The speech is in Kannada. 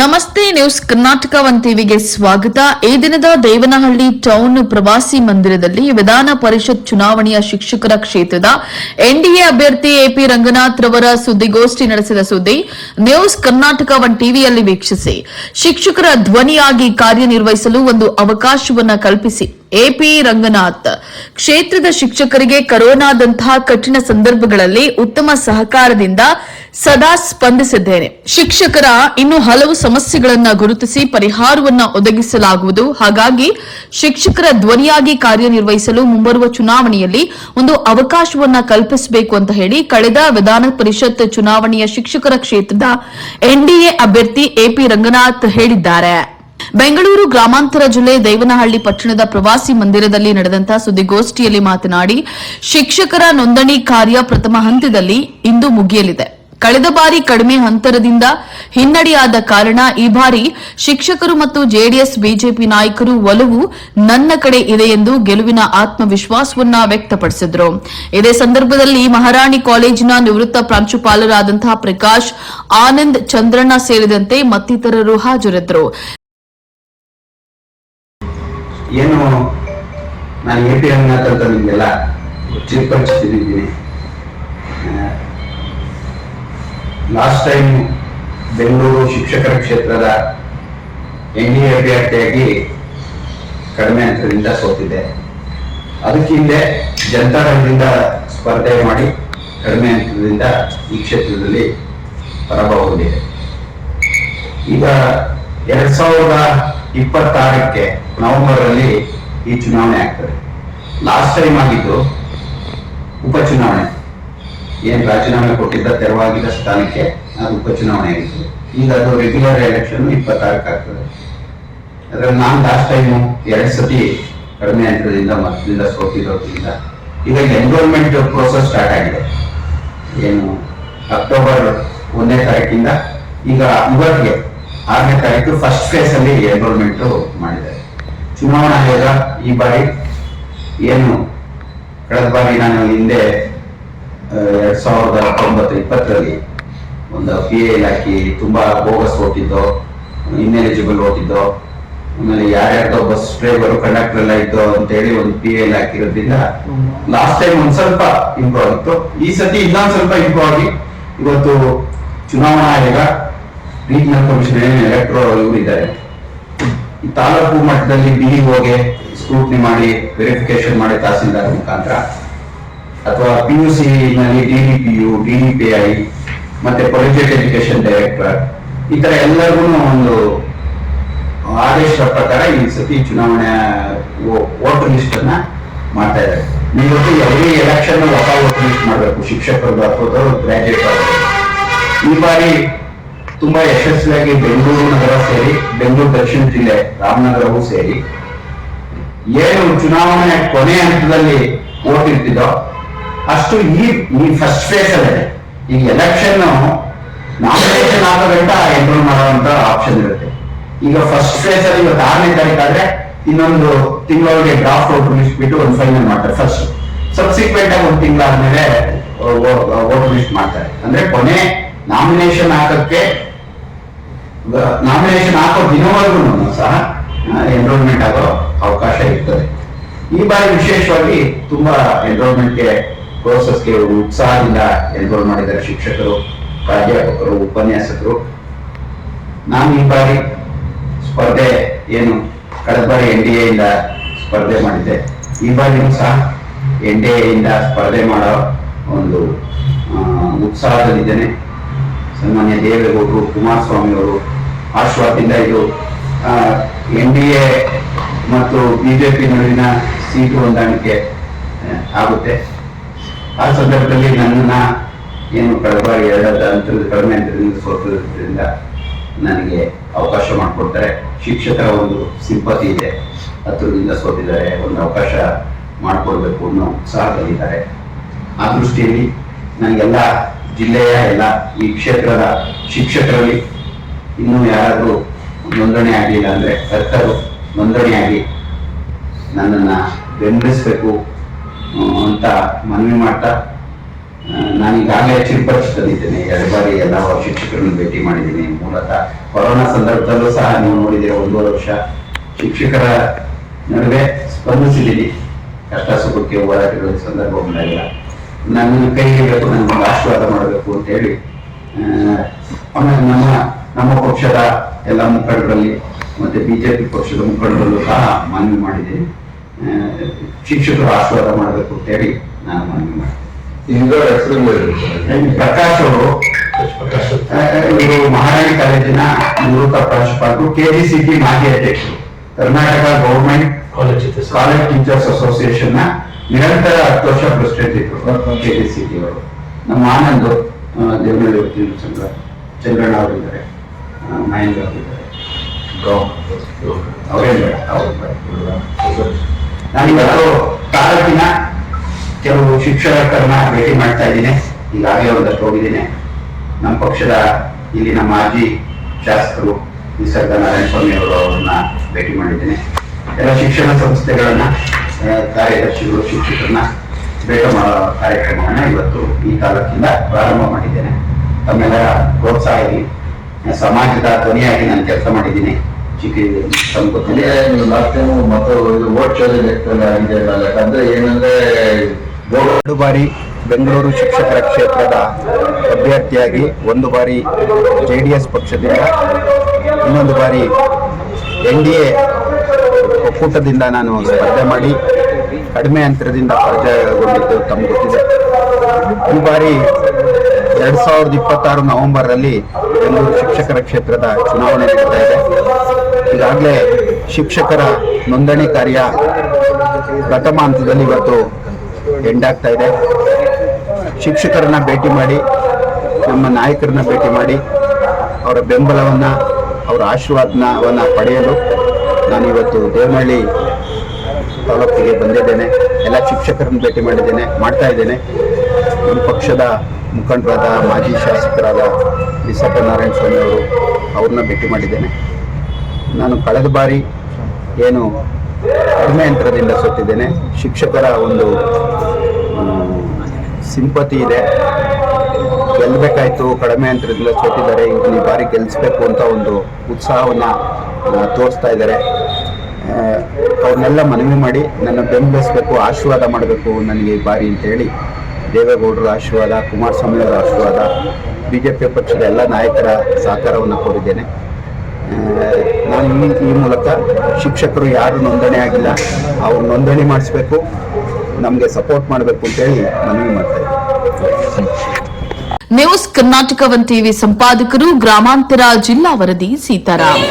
ನಮಸ್ತೆ ನ್ಯೂಸ್ ಕರ್ನಾಟಕ ಒನ್ ಟಿವಿಗೆ ಸ್ವಾಗತ. ಈ ದಿನದ ದೇವನಹಳ್ಳಿ ಟೌನ್ ಪ್ರವಾಸಿ ಮಂದಿರದಲ್ಲಿ ವಿಧಾನ ಪರಿಷತ್ ಚುನಾವಣೆಯ ಶಿಕ್ಷಕರ ಕ್ಷೇತ್ರದ ಎನ್ಡಿಎ ಅಭ್ಯರ್ಥಿ ಎಪಿ ರಂಗನಾಥ್ ರವರ ಸುದ್ದಿಗೋಷ್ಠಿ ನಡೆಸಿದ ಸುದ್ದಿ ನ್ಯೂಸ್ ಕರ್ನಾಟಕ ಒನ್ ಟಿವಿಯಲ್ಲಿ ವೀಕ್ಷಿಸಿ. ಶಿಕ್ಷಕರ ಧ್ವನಿಯಾಗಿ ಕಾರ್ಯನಿರ್ವಹಿಸಲು ಒಂದು ಅವಕಾಶವನ್ನ ಕಲ್ಪಿಸಿ. ಎಪಿ ರಂಗನಾಥ್, ಕ್ಷೇತ್ರದ ಶಿಕ್ಷಕರಿಗೆ ಕೊರೋನಾದಂತಹ ಕಠಿಣ ಸಂದರ್ಭಗಳಲ್ಲಿ ಉತ್ತಮ ಸಹಕಾರದಿಂದ ಸದಾ ಸ್ಪಂದಿಸಿದ್ದೇನೆ. ಶಿಕ್ಷಕರ ಇನ್ನು ಹಲವು ಸಮಸ್ಯೆಗಳನ್ನ ಗುರುತಿಸಿ ಪರಿಹಾರವನ್ನ ಒದಗಿಸಲಾಗುವುದು. ಹಾಗಾಗಿ ಶಿಕ್ಷಕರ ಧ್ವನಿಯಾಗಿ ಕಾರ್ಯನಿರ್ವಹಿಸಲು ಮುಂಬರುವ ಚುನಾವಣೆಯಲ್ಲಿ ಒಂದು ಅವಕಾಶವನ್ನ ಕಲ್ಪಿಸಬೇಕು ಅಂತ ಹೇಳಿ ಕಳೆದ ವಿಧಾನ ಪರಿಷತ್ ಚುನಾವಣೆಯ ಶಿಕ್ಷಕರ ಕ್ಷೇತ್ರದ ಎನ್ಡಿಎ ಅಭ್ಯರ್ಥಿ ಎಪಿ ರಂಗನಾಥ್ ಹೇಳಿದ್ದಾರೆ. ಬೆಂಗಳೂರು ಗ್ರಾಮಾಂತರ ಜಿಲ್ಲೆ ದೇವನಹಳ್ಳಿ ಪಟ್ಟಣದ ಪ್ರವಾಸಿ ಮಂದಿರದಲ್ಲಿ ನಡೆದಂತಹ ಸುದ್ದಿಗೋಷ್ಠಿಯಲ್ಲಿ ಮಾತನಾಡಿ, ಶಿಕ್ಷಕರ ನೋಂದಣಿ ಕಾರ್ಯ ಪ್ರಥಮ ಹಂತದಲ್ಲಿ ಇಂದು ಮುಗಿಯಲಿದೆ. ಕಳೆದ ಬಾರಿ ಕಡಿಮೆ ಅಂತರದಿಂದ ಹಿನ್ನಡೆಯಾದ ಕಾರಣ ಈ ಬಾರಿ ಶಿಕ್ಷಕರು ಮತ್ತು ಜೆಡಿಎಸ್, ಬಿಜೆಪಿ ನಾಯಕರು ಒಲವು ನನ್ನ ಕಡೆ ಇದೆ ಎಂದು ಗೆಲುವಿನ ಆತ್ಮವಿಶ್ವಾಸವನ್ನ ವ್ಯಕ್ತಪಡಿಸಿದರು. ಇದೇ ಸಂದರ್ಭದಲ್ಲಿ ಮಹಾರಾಣಿ ಕಾಲೇಜಿನ ನಿವೃತ್ತ ಪ್ರಾಂಶುಪಾಲರಾದಂತಹ ಪ್ರಕಾಶ್, ಆನಂದ್ ಚಂದ್ರಣ್ಣ ಸೇರಿದಂತೆ ಮತ್ತಿತರರು ಹಾಜರಿದ್ದರು. ಏನು ರಂಗನಾಥ್ ಅಂತ ನಿಮಗೆಲ್ಲ ಚಿರಪರಿಚಿತಿದ್ದೀನಿ ಲಾಸ್ಟ್ ಟೈಮ್ ಬೆಂಗಳೂರು ಶಿಕ್ಷಕರ ಕ್ಷೇತ್ರದ ಎನ್ ಡಿ ಅಭ್ಯರ್ಥಿಯಾಗಿ ಕಡಿಮೆ ಅಂತರದಿಂದ ಸೋತಿದೆ ಅದಕ್ಕಿಂತ ಜನತಾದಳದಿಂದ ಸ್ಪರ್ಧೆ ಮಾಡಿ ಕಡಿಮೆ ಅಂತರದಿಂದ ಈ ಕ್ಷೇತ್ರದಲ್ಲಿ ಪರಭವಿದೆ ಈಗ ಎರಡ್ ಸಾವಿರದ ಇಪ್ಪತ್ತಾರಕ್ಕೆ ನವೆಂಬರ್ ಅಲ್ಲಿ ಈ ಚುನಾವಣೆ ಆಗ್ತದೆ. ಲಾಸ್ಟ್ ಟೈಮ್ ಆಗಿದ್ದು ಉಪಚುನಾವಣೆ. ಏನ್ ರಾಜೀನಾಮೆ ಕೊಟ್ಟಿದ್ದ ತೆರವಾಗಿದ್ದ ಸ್ಥಾನಕ್ಕೆ ಅದು ಉಪಚುನಾವಣೆ ಆಗಿತ್ತು ಈಗ ಅದು ರೆಗ್ಯುಲರ್ ಎಲೆಕ್ಷನ್ ಇಪ್ಪತ್ತಾರಕ್ಕೆ ಆಗ್ತದೆ. ಅದ್ರಲ್ಲಿ ನಾನು ಲಾಸ್ಟ್ ಟೈಮು ಎರಡು ಸತಿ ಕಡಿಮೆ ಅಂತರದಿಂದ ಮತದಿಂದ ಸೋತಿರೋದ್ರಿಂದ ಈಗ ಎನ್ರೋಲ್ಮೆಂಟ್ ಪ್ರೋಸೆಸ್ ಸ್ಟಾರ್ಟ್ ಆಗಿದೆ. ಏನು ಅಕ್ಟೋಬರ್ ಒಂದನೇ ತಾರೀಕಿಂದ ಈಗ ಇವತ್ತಿಗೆ ಆರನೇ ತಾರೀಕು ಫಸ್ಟ್ ಫೇಸ್ ಅಲ್ಲಿ ಎನ್ರೋಲ್ಮೆಂಟ್ ಮಾಡಿದ್ದಾರೆ. ಚುನಾವಣಾ ಆಯೋಗ ಈ ಬಾರಿ ಏನು, ಕಳೆದ ಬಾರಿ ನಾನು ಹಿಂದೆ ಎರಡ್ ಸಾವಿರದ ಹತ್ತೊಂಬತ್ತು ಇಪ್ಪತ್ತರಲ್ಲಿ ಒಂದು ಪಿ ಎ ಇಲಾಖೆ ತುಂಬಾ ಬೋಗಸ್ ಓಟಿದ್ದೋ ಇನ್ಎಲಿಜಿಬಲ್ ಓಟಿದ್ದೋ ಆಮೇಲೆ ಯಾರ್ಯಾರ್ದೋ ಬಸ್ ಡ್ರೈವರು ಕಂಡಕ್ಟರ್ ಎಲ್ಲ ಇದ್ದೋ ಅಂತೇಳಿ ಒಂದು ಪಿ ಎ ಹಾಕಿರೋದ್ರಿಂದ ಲಾಸ್ಟ್ ಟೈಮ್ ಒಂದ್ ಸ್ವಲ್ಪ ಇಂಪ್ರೂವ್ ಆಗಿತ್ತು. ಈ ಸತಿ ಇನ್ನೊಂದ್ ಸ್ವಲ್ಪ ಇಂಪ್ರೂವ್ ಆಗಿ ಇವತ್ತು ಚುನಾವಣಾ ಆಯೋಗ ರೀಜನಲ್ ಕಮಿಷನ್ ಎಲೆಕ್ಟ್ರೋ ಇದ್ದಾರೆ. ತಾಲೂಕು ಮಟ್ಟದಲ್ಲಿ ಹೋಗಿ ಸ್ಕ್ರೂಟ್ನಿ ಮಾಡಿ ವೆರಿಫಿಕೇಶನ್ ಮಾಡಿ ತಹಸೀಲ್ದಾರ್ ಮುಖಾಂತರ ಅಥವಾ ಪಿ ಯು ಸಿ ನಲ್ಲಿ D D P U D D P I ಮತ್ತೆ ಪೊಲಿಟಿಕಲ್ ಎಜುಕೇಶನ್ ಡೈರೆಕ್ಟರ್ ಈ ತರ ಎಲ್ಲರಿಗೂ ಒಂದು ಆದೇಶದ ಪ್ರಕಾರ ಈ ಸತಿ ಚುನಾವಣೆ ವೋಟರ್ ಲಿಸ್ಟ್ ಅನ್ನ ಮಾಡ್ತಾ ಇದ್ದಾರೆ. ನೀವು ಎವ್ರಿ ಎಲೆಕ್ಷನ್ ಹೊಸ ವೋಟರ್ ಲಿಸ್ಟ್ ಮಾಡಬೇಕು. ಶಿಕ್ಷಕರು ಅಥವಾ ಗ್ರಾಜುಯೇಟ್ ಈ ಬಾರಿ ತುಂಬಾ ಯಶಸ್ವಿಯಾಗಿ ಬೆಂಗಳೂರು ನಗರ ಸೇರಿ, ಬೆಂಗಳೂರು ದಕ್ಷಿಣ ಜಿಲ್ಲೆ, ರಾಮನಗರವೂ ಸೇರಿ, ಏನು ಚುನಾವಣೆ ಕೊನೆ ಹಂತದಲ್ಲಿ ವೋಟ್ ಇರ್ತಿದ್ದೋ ಅಷ್ಟು ಈ ಈ ಫಸ್ಟ್ ಫೇಸ್ ಅಲ್ಲಿ ಈ ಎಲೆಕ್ಷನ್ ನಾಮಿನೇಷನ್ ಆಗೋ ಗಂಟ ಎನ್ರೋಲ್ ಮಾಡುವಂತ ಆಪ್ಷನ್ ಇರುತ್ತೆ. ಈಗ ಫಸ್ಟ್ ಫೇಸ್ ಅಲ್ಲಿ ಇವತ್ತು ಆರನೇ ತಾರೀಕು ಇನ್ನೊಂದು ತಿಂಗಳೊಳಗೆ ಡ್ರಾಫ್ಟ್ ಓಟ್ ಲಿಸ್ಟ್ ಬಿಟ್ಟು ಒಂದು ಫೈನಲ್ ಮಾಡ್ತಾರೆ ಫಸ್ಟ್ ಸಬ್ಸಿಕ್ವೆಂಟ್ ಆಗಿ ಒಂದು ತಿಂಗಳಾದ್ಮೇಲೆ ಓಟ್ ಲಿಸ್ಟ್ ಮಾಡ್ತಾರೆ. ಅಂದ್ರೆ ಕೊನೆ ನಾಮಿನೇಷನ್ ಹಾಕಕ್ಕೆ ನಾಮಿನೇಷನ್ ಹಾಕೋ ದಿನವರೆಗೂ ಸಹ ಎನ್ರೋಲ್ಮೆಂಟ್ ಆಗೋ ಅವಕಾಶ ಇರ್ತದೆ. ಈ ಬಾರಿ ವಿಶೇಷವಾಗಿ ತುಂಬಾ ಎನ್ರೋಲ್ಮೆಂಟ್ಗೆ ಪ್ರೋಸೆಸ್ಗೆ ಉತ್ಸಾಹದಿಂದ ಎನ್ರೋಲ್ ಮಾಡಿದ್ದಾರೆ ಶಿಕ್ಷಕರು, ಪ್ರಾಧ್ಯಾಪಕರು, ಉಪನ್ಯಾಸಕರು. ನಾನು ಈ ಬಾರಿ ಸ್ಪರ್ಧೆ ಏನು ಕಳೆದ ಬಾರಿ ಎನ್ ಡಿ ಎಯಿಂದ ಸ್ಪರ್ಧೆ ಮಾಡಿದ್ದೆ. ಈ ಬಾರಿನೂ ಸಹ ಎನ್ ಡಿ ಎಯಿಂದ ಸ್ಪರ್ಧೆ ಮಾಡೋ ಒಂದು ಉತ್ಸಾಹದಲ್ಲಿದ್ದೇನೆ. ಸನ್ಮಾನ್ಯ ದೇವೇಗೌಡರು ಕುಮಾರಸ್ವಾಮಿ ಅವರು ಆಶ್ವಾದಿಂದ ಇದು ಎನ್ ಡಿ ಎ ಮತ್ತು ಬಿಜೆಪಿ ನಡುವಿನ ಸೀಟು ಹೊಂದಾಣಿಕೆ ಆಗುತ್ತೆ. ಆ ಸಂದರ್ಭದಲ್ಲಿ ನನ್ನ ಏನು ಎರಡದ ಅಂತರದ ಕಡಿಮೆ ಅಂತರದಿಂದ ಸೋತಿರೋದ್ರಿಂದ ನನಗೆ ಅವಕಾಶ ಮಾಡಿಕೊಡ್ತಾರೆ. ಶಿಕ್ಷಕರ ಒಂದು ಸಿಂಪತಿ ಇದೆ. ಹತ್ತಿರದಿಂದ ಸೋತಿದ್ದಾರೆ. ಒಂದು ಅವಕಾಶ ಮಾಡಿಕೊಡ್ಬೇಕು ಅನ್ನೋ ಉತ್ಸಾಹದಲ್ಲಿದ್ದಾರೆ. ಆ ದೃಷ್ಟಿಯಲ್ಲಿ ನನಗೆಲ್ಲ ಜಿಲ್ಲೆಯ ಎಲ್ಲ ಈ ಕ್ಷೇತ್ರದ ಶಿಕ್ಷಕರಲ್ಲಿ ಇನ್ನೂ ಯಾರಾದರೂ ನೋಂದಣಿ ಆಗಲಿಲ್ಲ ಅಂದರೆ ಕರ್ತರು ನೋಂದಣಿಯಾಗಿ ನನ್ನನ್ನು ಬೆಂಬಲಿಸಬೇಕು. ಅಂತ ಮನವಿ ಮಾಡ್ತಾ ನಾನು ಈಗಾಗಲೇ ಚಿರಪರಿಚಿತನಿದ್ದೇನೆ ಎರಡು ಬಾರಿ ಎಲ್ಲ ಶಿಕ್ಷಕರನ್ನು ಭೇಟಿ ಮಾಡಿದ್ದೀನಿ. ಮೂಲತಃ ಕೊರೋನಾ ಸಂದರ್ಭದಲ್ಲೂ ಸಹ ನೀವು ನೋಡಿದ್ದೀರ ಒಂದೂವರೆ ವರ್ಷ ಶಿಕ್ಷಕರ ನಡುವೆ ಸ್ಪಂದಿಸಿದ್ದೀನಿ. ಕಷ್ಟ ಸುಖಕ್ಕೆ ಹೋರಾಟಗಳ ಸಂದರ್ಭ ಬಂದಾಗಿಲ್ಲ ನನ್ನ ಕೈಗೆ ಬೇಕು ನನಗೆ ಆಶೀರ್ವಾದ ಮಾಡಬೇಕು ಅಂತ ಹೇಳಿ ಆಮೇಲೆ ನಮ್ಮ ನಮ್ಮ ಪಕ್ಷದ ಎಲ್ಲ ಮುಖಂಡರಲ್ಲಿ ಮತ್ತೆ ಬಿಜೆಪಿ ಪಕ್ಷದ ಮುಖಂಡರಲ್ಲೂ ಸಹ ಮನವಿ ಮಾಡಿದ್ದೀನಿ. ಶಿಕ್ಷಕರು ಆಶೀರ್ವಾದ ಮಾಡಬೇಕು ಅಂತ ಹೇಳಿ ನಾನು ಮನವಿ ಮಾಡ್ತೇನೆ ಪ್ರಕಾಶ್ ಅವರು ಇವರು ಮಹಾರಾಣಿ ಕಾಲೇಜಿನ ನಿವೃತ್ತ ಪ್ರಾಂಶುಪಾಲರು ಕೆಜಿಸಿಟಿ ಮಾಜಿ ಅಧ್ಯಕ್ಷರು Karnataka government college college teachers ಅಸೋಸಿಯೇಷನ್ನ ನಿರಂತರ ಹತ್ತು ವರ್ಷ ಪ್ರೆಸಿಡೆಂಟ್ ಇದ್ರು ಕೆಜಿಸಿಟಿ ಅವರು ನಮ್ಮ ಆನಂದ್ ದೇವನಹಳ್ಳಿ ವಕೀಲರು ಚಂದ್ರ ಚಂದ್ರಣ್ಣ ಅವರು ಇದ್ದಾರೆ ಮಹೇಂದ್ರ ಅವರು ಇದ್ದಾರೆ ಅವರೇ ಬೇಡ ಅವ್ರು ಬೇಡ ನಾನಿವತ್ತು ತಾಲೂಕಿನ ಕೆಲವು ಶಿಕ್ಷಕರನ್ನ ಭೇಟಿ ಮಾಡ್ತಾ ಇದ್ದೀನಿ. ಈಗಾಗಲೇ ಒಂದಷ್ಟು ಹೋಗಿದ್ದೀನಿ. ನಮ್ಮ ಪಕ್ಷದ ಇಲ್ಲಿನ ಮಾಜಿ ಶಾಸಕರು ನಿಸರ್ಗ ನಾರಾಯಣ ಸ್ವಾಮಿ ಅವರು ಅವ್ರನ್ನ ಭೇಟಿ ಮಾಡಿದ್ದೀನಿ. ಎಲ್ಲ ಶಿಕ್ಷಣ ಸಂಸ್ಥೆಗಳನ್ನ ಕಾರ್ಯದರ್ಶಿಗಳು, ಶಿಕ್ಷಕರನ್ನ ಭೇಟಿ ಮಾಡೋ ಕಾರ್ಯಕ್ರಮವನ್ನ ಇವತ್ತು ಈ ತಾಲೂಕಿಂದ ಪ್ರಾರಂಭ ಮಾಡಿದ್ದೇನೆ. ತಮ್ಮೆಲ್ಲರ ಪ್ರೋತ್ಸಾಹ ಸಮಾಜದ ಧ್ವನಿಯಾಗಿ ನಾನು ಕೆಲಸ ಮಾಡಿದ್ದೀನಿ. ತಮ್ಮ ನೀವು ಲಾಸ್ಟ್ ಟೈಮ್ ಮತ್ತೆ ಇದು ಲೆಕ್ಕದಲ್ಲಿ ಆಗಿದೆ ಯಾಕಂದ್ರೆ ಏನಂದ್ರೆ ಎರಡು ಬಾರಿ ಬೆಂಗಳೂರು ಶಿಕ್ಷಕರ ಕ್ಷೇತ್ರದ ಅಭ್ಯರ್ಥಿಯಾಗಿ ಒಂದು ಬಾರಿ ಜೆ ಡಿ ಎಸ್ ಪಕ್ಷದಿಂದ, ಇನ್ನೊಂದು ಬಾರಿ ಎನ್ ಡಿ ಎ ಒಕ್ಕೂಟದಿಂದ ನಾನು ಸ್ಪರ್ಧೆ ಮಾಡಿ ಕಡಿಮೆ ಅಂತರದಿಂದ ಪರಾಜಯಗೊಂಡಿದ್ದು ತಮ್ಗೆ ಗೊತ್ತಿದೆ. ಈ ಬಾರಿ ಎರಡು ಸಾವಿರದ ಇಪ್ಪತ್ತಾರು ನವೆಂಬರ್ನಲ್ಲಿ ಬೆಂಗಳೂರು ಶಿಕ್ಷಕರ ಕ್ಷೇತ್ರದ ಚುನಾವಣೆ ನಡೀತಾ ಇದೆ. ಈಗಾಗಲೇ ಶಿಕ್ಷಕರ ನೋಂದಣಿ ಕಾರ್ಯ ಪ್ರಥಮ ಹಂತದಲ್ಲಿ ಇವತ್ತು ಎಂಡಾಗ್ತಾ ಇದೆ. ಶಿಕ್ಷಕರನ್ನ ಭೇಟಿ ಮಾಡಿ, ನಮ್ಮ ನಾಯಕರನ್ನ ಭೇಟಿ ಮಾಡಿ, ಅವರ ಬೆಂಬಲವನ್ನ, ಅವರ ಆಶೀರ್ವಾದವನ್ನ ಪಡೆಯಲು ನಾನು ಇವತ್ತು ದೇವನಹಳ್ಳಿ ತಾಲೂಕಿಗೆ ಬಂದಿದ್ದೇನೆ. ಎಲ್ಲ ಶಿಕ್ಷಕರನ್ನು ಭೇಟಿ ಮಾಡಿದ್ದೇನೆ, ಮಾಡ್ತಾ ಇದ್ದೇನೆ. ನಮ್ಮ ಪಕ್ಷದ ಮುಖಂಡರಾದ ಮಾಜಿ ಶಾಸಕರಾದ ಬಿ ನಾರಾಯಣ ಸ್ವಾಮಿ ಅವರು ಅವ್ರನ್ನ ಭೇಟಿ ಮಾಡಿದ್ದೇನೆ. ನಾನು ಕಳೆದ ಬಾರಿ ಏನು ಕಡಿಮೆ ಯಂತ್ರದಿಂದ ಸೋತಿದ್ದೇನೆ ಶಿಕ್ಷಕರ ಒಂದು ಸಿಂಪತಿ ಇದೆ. ಗೆಲ್ಲಬೇಕಾಯ್ತು, ಕಡಿಮೆ ಯಂತ್ರದಿಂದ ಸೋತಿದ್ದಾರೆ ಈ ಬಾರಿ ಗೆಲ್ಲಿಸ್ಬೇಕು ಅಂತ ಒಂದು ಉತ್ಸಾಹವನ್ನು ತೋರಿಸ್ತಾ ಇದ್ದಾರೆ. ಅವ್ರನ್ನೆಲ್ಲ ಮನವಿ ಮಾಡಿ ನನ್ನ ಬೆಂಬಲಿಸಬೇಕು, ಆಶೀರ್ವಾದ ಮಾಡಬೇಕು ನನಗೆ ಈ ಬಾರಿ ಅಂತ ಹೇಳಿ ದೇವೇಗೌಡರ ಆಶೀರ್ವಾದ ಕುಮಾರಸ್ವಾಮಿ ಅವರ ಆಶೀರ್ವಾದ ಬಿ ಜೆ ಪಿ ಪಕ್ಷದ ಎಲ್ಲ ನಾಯಕರ ಸಹಕಾರವನ್ನು ಕೋರಿದ್ದೇನೆ. ನಾನು ಈ ಮೂಲಕ ಶಿಕ್ಷಕರು ಯಾರು ನೋಂದಣಿ ಆಗಿಲ್ಲ, ಅವ್ರು ನೋಂದಣಿ ಮಾಡಿಸ್ಬೇಕು, ನಮಗೆ ಸಪೋರ್ಟ್ ಮಾಡಬೇಕು ಅಂತೇಳಿ ಮನವಿ ಮಾಡ್ತಾ ನ್ಯೂಸ್ ಕರ್ನಾಟಕ ಒನ್ ಟಿವಿ ಸಂಪಾದಕರು, ಗ್ರಾಮಾಂತರ ಜಿಲ್ಲಾ ವರದಿ ಸೀತಾರಾಮ್.